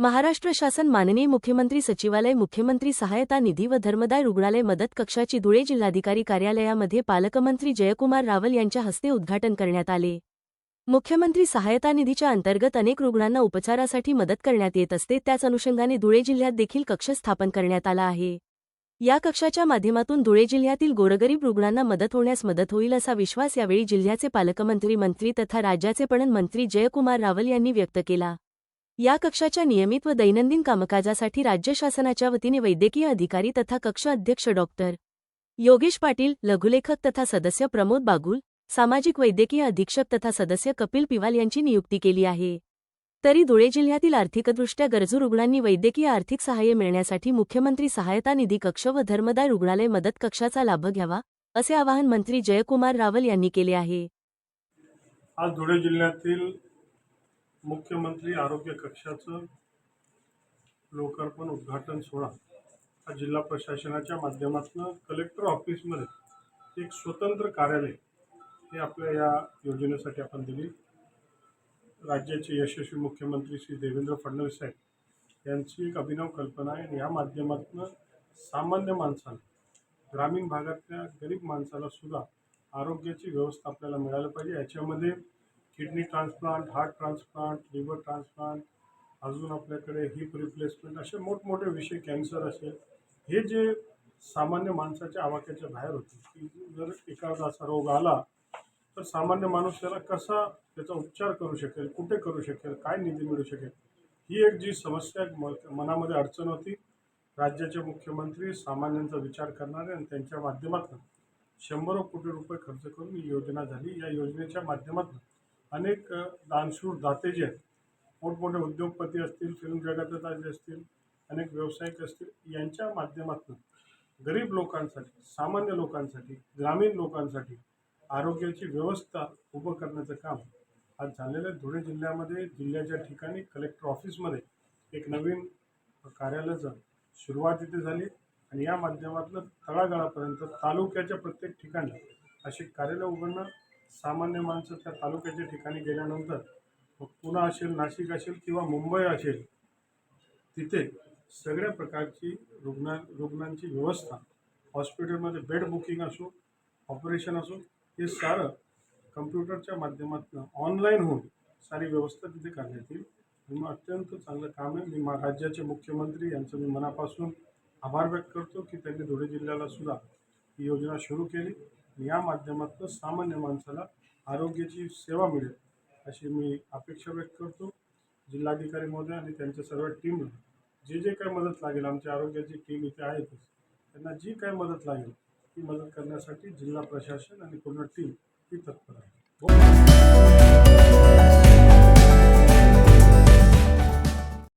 महाराष्ट्र शासन माननीय मुख्यमंत्री सचिवालय मुख्यमंत्री सहायता निधी व धर्मदाय रुग्णालय मदत कक्षाची धुळे जिल्हाधिकारी कार्यालयामध्ये पालकमंत्री जयकुमार रावल यांच्या हस्ते उद्घाटन करण्यात आले. मुख्यमंत्री सहायता निधीच्या अंतर्गत अनेक रुग्णांना उपचारासाठी मदत करण्यात येत असते त्याच अनुषंगाने धुळे जिल्ह्यात देखील कक्ष स्थापन करण्यात आला आहे. या कक्षाच्या माध्यमातून धुळे जिल्ह्यातील गोरगरीब रुग्णांना मदत होण्यास मदत होईल असा विश्वास यावेळी जिल्ह्याचे पालकमंत्री मंत्री तथा राज्याचे पणन मंत्री जयकुमार रावल यांनी व्यक्त केला. या कक्षाच्या नियमित व दैनंदिन कामकाजासाठी राज्य शासनाच्या वतीने वैद्यकीय अधिकारी तथा कक्ष अध्यक्ष डॉक्टर योगेश पाटील लघुलेखक तथा सदस्य प्रमोद बागुल सामाजिक वैद्यकीय अधीक्षक तथा सदस्य कपिल पिवाल यांची नियुक्ती केली आहे. तरी धुळे जिल्ह्यातील आर्थिकदृष्ट्या गरजू रुग्णांनी वैद्यकीय आर्थिक सहाय्य मिळण्यासाठी मुख्यमंत्री सहायता निधी कक्ष व धर्मदाय रुग्णालय मदत कक्षाचा लाभ घ्यावा असे आवाहन मंत्री जयकुमार रावल यांनी केले आहे. आज धुळे जिल्ह्यातील मुख्यमंत्री आरोग्य कक्षाचं लोकार्पण उद्घाटन सोहळा. हा जिल्हा प्रशासनाच्या माध्यमातून कलेक्टर ऑफिसमध्ये एक स्वतंत्र कार्यालय हे आपल्या या योजनेसाठी आपण दिली. राज्याचे यशस्वी मुख्यमंत्री श्री देवेंद्र फडणवीस साहेब यांची एक अभिनव कल्पना आहे आणि या माध्यमातून सामान्य माणसाला ग्रामीण भागातल्या गरीब माणसाला सुद्धा आरोग्याची व्यवस्था आपल्याला मिळायला पाहिजे. याच्यामध्ये kidney transplant heart transplant liver transplant अजून आपल्याकडे हिप रिप्लेसमेंट असे मोठमोठे विषय कॅन्सर असेल हे जे सामान्य माणसाच्या आवाक्याच्या बाहेर होते की जर एखादा असा रोग आला तर सामान्य माणूस त्याला कसा त्याचा उपचार करू शकेल कुठे करू शकेल काय निधी मिळू शकेल ही एक जी समस्या म मनामध्ये अडचण होती. राज्याचे मुख्यमंत्री सामान्यांचा विचार करणारे आणि त्यांच्या माध्यमातून शंभर कोटी रुपये खर्च करून ही योजना झाली. या योजनेच्या माध्यमातून अनेक दानशूर दाते जे आहेत मोठमोठे उद्योगपती असतील फिल्म जगतात जे असतील अनेक व्यावसायिक असतील यांच्या माध्यमातून गरीब लोकांसाठी सामान्य लोकांसाठी ग्रामीण लोकांसाठी आरोग्याची व्यवस्था उभं करण्याचं काम आज झालेलं आहे. धुळे जिल्ह्यामध्ये जिल्ह्याच्या ठिकाणी कलेक्टर ऑफिसमध्ये एक नवीन कार्यालयाचं सुरुवात इथे झाली आणि या माध्यमातून तळागाळापर्यंत तालुक्याच्या प्रत्येक ठिकाणी अशी कार्यालय उघडणं सामान्य माणसं त्या तालुक्याच्या ठिकाणी गेल्यानंतर मग पुणे असेल नाशिक असेल किंवा मुंबई असेल तिथे सगळ्या प्रकारची रुग्णा रुग्णांची व्यवस्था हॉस्पिटलमध्ये बेड बुकिंग असो ऑपरेशन असो हे सारं कम्प्युटरच्या माध्यमातून ऑनलाईन होऊन सारी व्यवस्था तिथे करण्यात येईल. मग अत्यंत चांगलं काम आहे. मी मा राज्याचे मुख्यमंत्री यांचं मी मनापासून आभार व्यक्त करतो की त्यांनी धुळे जिल्ह्याला सुद्धा ही योजना सुरू केली. या माध्यमातून सामान्य माणसाला आरोग्याची सेवा मिळेल अशी मी अपेक्षा व्यक्त करतो. जिल्हाधिकारी महोदय आणि त्यांच्या सर्व टीमला जे जे काय मदत लागेल आमच्या आरोग्याची टीम इथे आहेतच त्यांना जी काय मदत लागेल ती मदत करण्यासाठी जिल्हा प्रशासन आणि पूर्ण टीम ही तत्पर आहे. हो.